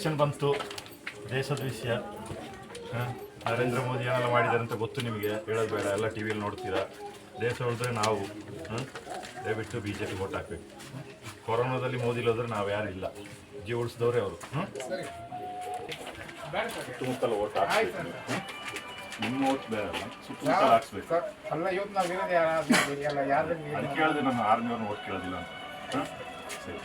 Election ಬಂತು. ದೇಶದ ವಿಷಯ. ಹ? ನರೇಂದ್ರ ಮೋದಿ ಏನೆಲ್ಲ ಮಾಡಿದ್ದಾರೆ ಅಂತ ಗೊತ್ತು ನಿಮಗೆ? ಹೇಳೋದು ಬೇಡ. ಎಲ್ಲ ಟಿ ವಿಯಲ್ಲಿ ನೋಡ್ತೀರಾ? ದೇಶ ಉಳಿದ್ರೆ ನಾವು ಹ? ದಯವಿಟ್ಟು ಬಿ ಜೆ ಪಿ ಓಟ್ ಹಾಕ್ಬೇಕು? ಕೊರೋನಾದಲ್ಲಿ ಮೋದಿ ಹೋದ್ರೆ ನಾವು ಯಾರು ಇಲ್ಲ. ಜೀವ ಉಳಿಸಿದವ್ರೆ ಅವರು. ಸುತ್ತಮುತ್ತಲ ಓಟ್ ಹಾಕ್ಬೇಕು? ನಿಮ್ಮ ಓಟ್ ಬೇಡ ಅಲ್ಲ. ಸುತ್ತಮುತ್ತಲ ಹಾಕ್ಸ್ಬೇಕು. ಸರ್ ಅಲ್ಲ ಇವತ್ತು ನಾವು ಯಾರು ಯಾರು ಅದಕ್ಕೆ ಕೇಳಿದೆ ನಮ್ಮ ಆರ್ಮಿಯವ್ರನ್ನ ಓಟ್ ಕೇಳೋದಿಲ್ಲ ಅಂತ? ಸರಿ.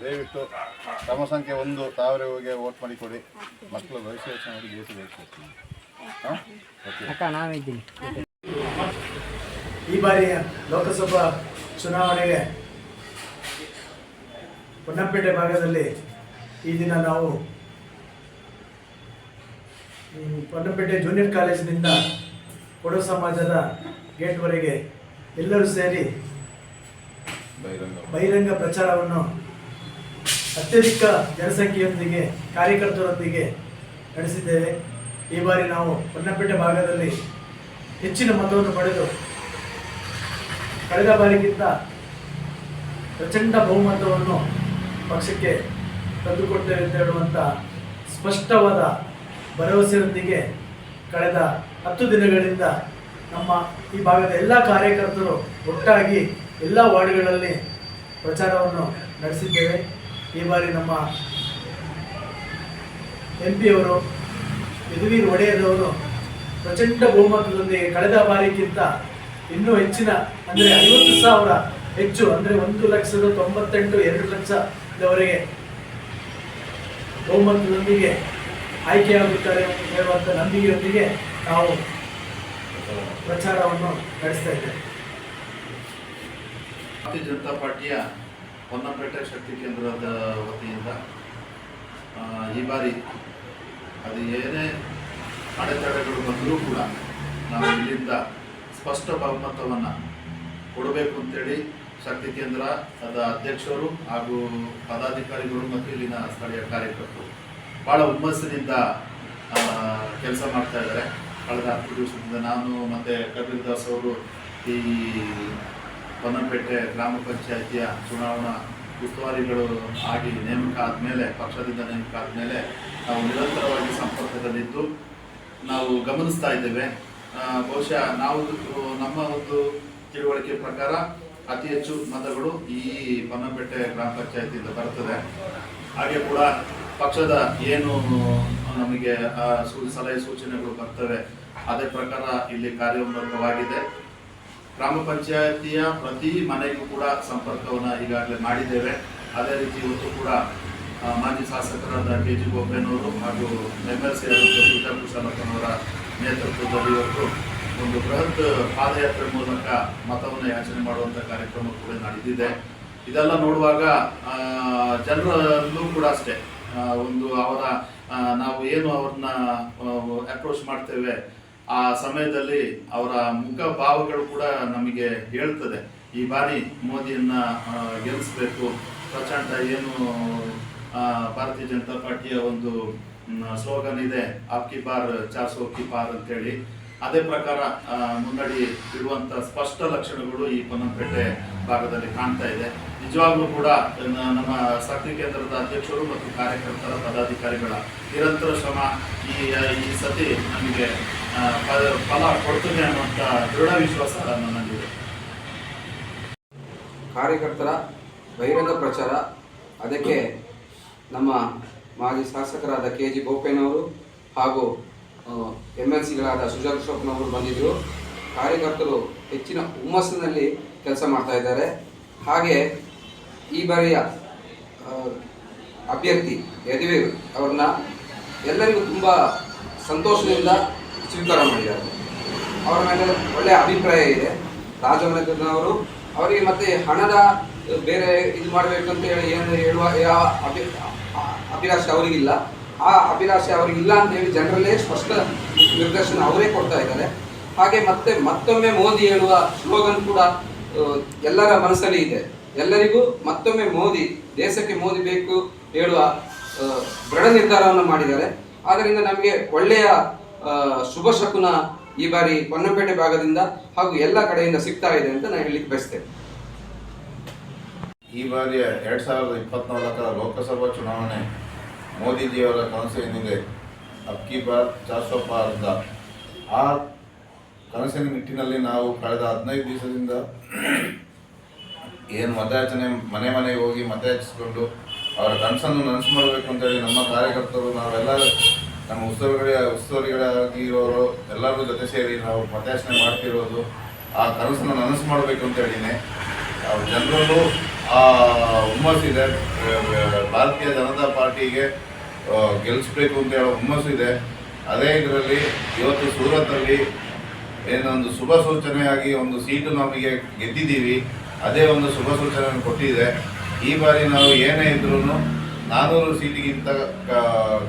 ದಯವಿಟ್ಟು ತಮ್ಮ ಸಂಖ್ಯೆ ಒಂದು ತಾವರೆ ಹೋಗಿ ವೋಟ್ ಮಾಡಿ ಕೊಡಿ. ಮಕ್ಕಳು ಭವಿಷ್ಯ ಯೋಚನೆ ಮಾಡಿ ದೇಶ ಭವಿಷ್ಯ ಹಾಂ? ಓಕೆ ಈ ಬಾರಿ ಲೋಕಸಭಾ ಚುನಾವಣೆಗೆ ಹೊನ್ನಪೇಟೆ ಭಾಗದಲ್ಲಿ ಈ ದಿನ ನಾವು ಪೊನ್ನಪೇಟೆ ಹೊನ್ನಪೇಟೆ ಜೂನಿಯರ್ ಕಾಲೇಜಿನಿಂದ ಕೊಡೋ ಸಮಾಜದ ಗೇಟ್ವರೆಗೆ ಎಲ್ಲರೂ ಸೇರಿ ಬಹಿರಂಗ ಪ್ರಚಾರವನ್ನು ಅತ್ಯಧಿಕ ಜನಸಂಖ್ಯೆಯೊಂದಿಗೆ ಕಾರ್ಯಕರ್ತರೊಂದಿಗೆ ನಡೆಸಿದ್ದೇವೆ. ಈ ಬಾರಿ ನಾವು ಪೊನ್ನಪೇಟೆ ಭಾಗದಲ್ಲಿ ಹೆಚ್ಚಿನ ಮತವನ್ನು ಪಡೆದು ಕಳೆದ ಬಾರಿಗಿಂತ ಪ್ರಚಂಡ ಬಹುಮತವನ್ನು ಪಕ್ಷಕ್ಕೆ ತಂದುಕೊಡ್ತೇವೆ ಅಂತ ಹೇಳುವಂಥ ಸ್ಪಷ್ಟವಾದ ಭರವಸೆಯೊಂದಿಗೆ ಕಳೆದ ಹತ್ತು ದಿನಗಳಿಂದ ನಮ್ಮ ಈ ಭಾಗದ ಎಲ್ಲ ಕಾರ್ಯಕರ್ತರು ಒಟ್ಟಾಗಿ ಎಲ್ಲ ವಾರ್ಡ್ಗಳಲ್ಲಿ ಪ್ರಚಾರವನ್ನು ನಡೆಸಿದ್ದೇವೆ. ಈ ಬಾರಿ ನಮ್ಮ ಎಂ ಪಿಯವರು ಯದುವೀರ್ ಒಡೆಯರವರು ಪ್ರಚಂಡ ಬಹುಮತದೊಂದಿಗೆ ಕಳೆದ ಬಾರಿಗಿಂತ ಇನ್ನೂ ಹೆಚ್ಚಿನ, ಅಂದರೆ ಐವತ್ತು ಸಾವಿರ ಹೆಚ್ಚು, ಅಂದರೆ ಒಂದು ಲಕ್ಷದ ತೊಂಬತ್ತೆಂಟು, ಎರಡು ಲಕ್ಷದವರೆಗೆ ಬಹುಮತದೊಂದಿಗೆ ಆಯ್ಕೆಯಾಗುತ್ತಾರೆ ಅಂತ ಹೇಳುವಂಥ ನಂಬಿಕೆಯೊಂದಿಗೆ ನಾವು ಪ್ರಚಾರವನ್ನು ನಡೆಸ್ತಾ ಇದ್ದೇವೆ. ಭಾರತೀಯ ಜನತಾ ಪಾರ್ಟಿಯ ಹೊನ್ನಪೇಟೆ ಶಕ್ತಿ ಕೇಂದ್ರದ ವತಿಯಿಂದ ಈ ಬಾರಿ ಅದು ಏನೇ ಅಡೆತಡೆಗಳು ಬಂದರೂ ಕೂಡ ನಾವು ಇಲ್ಲಿಂದ ಸ್ಪಷ್ಟ ಬಹುಮತವನ್ನು ಕೊಡಬೇಕು ಅಂತೇಳಿ ಶಕ್ತಿ ಕೇಂದ್ರ ಅದ ಅಧ್ಯಕ್ಷರು ಹಾಗೂ ಪದಾಧಿಕಾರಿಗಳು ಮತ್ತು ಇಲ್ಲಿನ ಸ್ಥಳೀಯ ಕಾರ್ಯಕರ್ತರು. ಭಾಳ ಹುಮ್ಮಸ್ಸಿನಿಂದ ಕೆಲಸ ಮಾಡ್ತಾ ಇದ್ದಾರೆ. ಕಳೆದ ಹತ್ತು ದಿವಸದಿಂದ ನಾನು ಮತ್ತು ಕಬೀರ್ ದಾಸ್ ಅವರು ಈ ಹೊನ್ನಪೇಟೆ ಗ್ರಾಮ ಪಂಚಾಯಿತಿಯ ಚುನಾವಣಾ ಉಸ್ತುವಾರಿಗಳು ಆಗಿ ನೇಮಕ ಆದಮೇಲೆ, ಪಕ್ಷದಿಂದ ನೇಮಕ ಆದಮೇಲೆ ನಾವು ನಿರಂತರವಾಗಿ ಸಂಪರ್ಕದಲ್ಲಿದ್ದು, ನಾವು ಗಮನಿಸ್ತಾ ಇದ್ದೇವೆ. ಬಹುಶಃ ನಾವು ನಮ್ಮ ಒಂದು ತಿಳುವಳಿಕೆ ಪ್ರಕಾರ ಅತಿ ಹೆಚ್ಚು ಮತಗಳು ಈ ಹೊನ್ನಪೇಟೆ ಗ್ರಾಮ ಪಂಚಾಯತಿಯಿಂದ ಬರ್ತದೆ. ಹಾಗೆ ಕೂಡ ಪಕ್ಷದ ಏನು ನಮಗೆ ಸಲಹೆ ಸೂಚನೆಗಳು ಬರ್ತವೆ, ಅದೇ ಪ್ರಕಾರ ಇಲ್ಲಿ ಕಾರ್ಯೋನ್ಮುಖವಾಗಿದೆ. ಗ್ರಾಮ ಪಂಚಾಯತಿಯ ಪ್ರತಿ ಮನೆಗೂ ಕೂಡ ಸಂಪರ್ಕವನ್ನು ಈಗಾಗಲೇ ಮಾಡಿದ್ದೇವೆ. ಅದೇ ರೀತಿ ಇವತ್ತು ಕೂಡ ಮಾಜಿ ಶಾಸಕರಾದ ಕೆ ಜಿ ಬೋಪಯ್ಯನವರು ಹಾಗೂ ಎಂ ಎಲ್ ಸಿ ಆದಂಥ ಕುಶಲಪ್ಪನವರ ನೇತೃತ್ವದಲ್ಲಿ ಇವತ್ತು ಒಂದು ಬೃಹತ್ ಪಾದಯಾತ್ರೆ ಮೂಲಕ ಮತವನ್ನು ಯಾಚನೆ ಮಾಡುವಂಥ ಕಾರ್ಯಕ್ರಮ ಕೂಡ ನಡೆದಿದೆ. ಇದೆಲ್ಲ ನೋಡುವಾಗ ಜನರಲ್ಲೂ ಕೂಡ ಅಷ್ಟೇ. ಒಂದು ಅವರ ನಾವು ಏನು ಅವ್ರನ್ನ ಅಪ್ರೋಚ್ ಮಾಡ್ತೇವೆ, ಆ ಸಮಯದಲ್ಲಿ ಅವರ ಮುಖ ಭಾವಗಳು ಕೂಡ ನಮಗೆ ಹೇಳ್ತದೆ. ಈ ಬಾರಿ ಮೋದಿಯನ್ನ ಗೆಲ್ಲಿಸ್ಬೇಕು ಪ್ರಚಂಡ ಏನು ಭಾರತೀಯ ಜನತಾ ಪಾರ್ಟಿಯ ಒಂದು ಸ್ಲೋಗನ್ ಇದೆ ಆಪ್ಕಿ ಬಾರ್ ಚಾರ್ ಸೋ ಕಿ ಪಾರ್ ಅಂತೇಳಿ. ಅದೇ ಪ್ರಕಾರ ಮುನ್ನಡಿ ಇರುವಂತ ಸ್ಪಷ್ಟ ಲಕ್ಷಣಗಳು ಈ ಪೊನ್ನಂಪೇಟೆ ಭಾಗದಲ್ಲಿ ಕಾಣ್ತಾ ಇದೆ. ನಿಜವಾಗ್ಲೂ ಕೂಡ ನಮ್ಮ ಶಕ್ತಿ ಕೇಂದ್ರದ ಅಧ್ಯಕ್ಷರು ಮತ್ತು ಕಾರ್ಯಕರ್ತರ ಪದಾಧಿಕಾರಿಗಳ ನಿರಂತರ ಶ್ರಮ ಈ ಈ ಸತಿ ನಮಗೆ ಫಲ ಕೊಡ್ತದೆ ಅನ್ನುವಂಥ ದೃಢ ವಿಶ್ವಾಸ ನನ್ನಲ್ಲಿದೆ. ಕಾರ್ಯಕರ್ತರ ಬಹಿರಂಗ ಪ್ರಚಾರ, ಅದಕ್ಕೆ ನಮ್ಮ ಮಾಜಿ ಶಾಸಕರಾದ ಕೆ ಜಿ ಬೋಪೇನವರು ಹಾಗೂ ಎಂ ಎಲ್ ಸಿಗಳಾದ ಸುಜಾತ್ ಕೃಷ್ಣಪ್ಪನವರು ಬಂದಿದ್ದರು ಕಾರ್ಯಕರ್ತರು ಹೆಚ್ಚಿನ ಹುಮ್ಮಸ್ಸಿನಲ್ಲಿ ಕೆಲಸ ಮಾಡ್ತಾ ಇದ್ದಾರೆ. ಹಾಗೆ ಈ ಬಾರಿಯ ಅಭ್ಯರ್ಥಿ ಯದುವೀರ್ ಅವ್ರನ್ನ ಎಲ್ಲರಿಗೂ ತುಂಬ ಸಂತೋಷದಿಂದ ಸ್ವೀಕಾರ ಮಾಡಿದ್ದಾರೆ. ಅವರ ಮೇಲೆ ಒಳ್ಳೆಯ ಅಭಿಪ್ರಾಯ ಇದೆ. ರಾಜಮನೆತನವರು ಅವರಿಗೆ ಮತ್ತೆ ಹಣದ ಬೇರೆ ಇದು ಮಾಡಬೇಕು ಅಂತ ಹೇಳಿ ಏನು ಹೇಳುವ, ಯಾವ ಅಭಿ ಅಭಿಲಾಷೆ ಅವರಿಗಿಲ್ಲ. ಆ ಅಭಿಲಾಷೆ ಅವರಿಗಿಲ್ಲ ಅಂತ ಹೇಳಿ ಜನರಲ್ಲೇ ಸ್ಪಷ್ಟ ನಿರ್ದೇಶನ ಅವರೇ ಕೊಡ್ತಾ ಇದ್ದಾರೆ. ಹಾಗೆ ಮತ್ತೆ ಮತ್ತೊಮ್ಮೆ ಮೋದಿ ಹೇಳುವ ಸ್ಲೋಗನ್ ಕೂಡ ಎಲ್ಲರ ಮನಸ್ಸಲ್ಲಿ ಇದೆ. ಎಲ್ಲರಿಗೂ ಮತ್ತೊಮ್ಮೆ ಮೋದಿ, ದೇಶಕ್ಕೆ ಮೋದಿ ಬೇಕು ಹೇಳುವ ದೃಢ ನಿರ್ಧಾರವನ್ನು ಮಾಡಿದ್ದಾರೆ. ಆದ್ದರಿಂದ ನಮಗೆ ಒಳ್ಳೆಯ ಶುಭ ಶಕುನ ಈ ಬಾರಿ ಪೊನ್ನಂಪೇಟೆ ಭಾಗದಿಂದ ಹಾಗೂ ಎಲ್ಲ ಕಡೆಯಿಂದ ಸಿಗ್ತಾ ಇದೆ ಅಂತ ನಾನು ಹೇಳಲಿಕ್ಕೆ ಬಯಸ್ತೇನೆ. ಈ ಬಾರಿಯ ಎರಡ್ ಸಾವಿರದ ಇಪ್ಪತ್ನಾಲ್ಕರ ಲೋಕಸಭಾ ಚುನಾವಣೆ ಮೋದಿಜಿಯವರ ಕನಸು ಏನಿದೆ? ಅಕ್ಕಿ ಬಾರ್ ಚಾರ್ಸೋ ಪಾರ್ ಅಂತ. ಆ ಕನಸಿನ ನಿಟ್ಟಿನಲ್ಲಿ ನಾವು ಕಳೆದ ಹದಿನೈದು ದಿವಸದಿಂದ ಏನು ಮತಯಾಚನೆ, ಮನೆ ಮನೆಗೆ ಹೋಗಿ ಮತಯಾಚಿಸಿಕೊಂಡು ಅವರ ಕನಸನ್ನು ನನಸು ಮಾಡಬೇಕು ಅಂತೇಳಿ ನಮ್ಮ ಕಾರ್ಯಕರ್ತರು, ನಾವೆಲ್ಲ ನಮ್ಮ ಉತ್ಸವಗಳೇ ಉತ್ಸವಗಳಾಗಿ ಇರೋರು ಎಲ್ಲರೂ ಜೊತೆ ಸೇರಿ ನಾವು ಮತಯಾಚನೆ ಮಾಡ್ತಿರೋದು ಆ ಕನಸನ್ನು ನನಸು ಮಾಡಬೇಕು ಅಂತ ಹೇಳಿನೇ. ಜನರಲ್ಲೂ ಆ ಹುಮ್ಮಸ್ಸಿದೆ ಭಾರತೀಯ ಜನತಾ ಪಾರ್ಟಿಗೆ ಗೆಲ್ಲಿಸ್ಬೇಕು ಅಂತ ಹೇಳೋ ಹುಮ್ಮಸ್ಸಿದೆ ಅದೇ ಇದರಲ್ಲಿ ಇವತ್ತು ಸೂರತ್ನಲ್ಲಿ ಏನೊಂದು ಶುಭ ಸೂಚನೆಯಾಗಿ ಒಂದು ಸೀಟು ನಮಗೆ ಗೆದ್ದಿದ್ದೀವಿ. ಅದೇ ಒಂದು ಶುಭ ಸೂಚನೆಯನ್ನು ಕೊಟ್ಟಿದೆ. ಈ ಬಾರಿ ನಾವು ಏನೇ ಇದ್ರೂ ನಾನ್ನೂರು ಸೀಟಿಗಿಂತ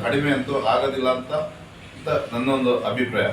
ಕಡಿಮೆ ಅಂತೂ ಆಗೋದಿಲ್ಲ ಅಂತ ಅಂತ ನನ್ನೊಂದು ಅಭಿಪ್ರಾಯ.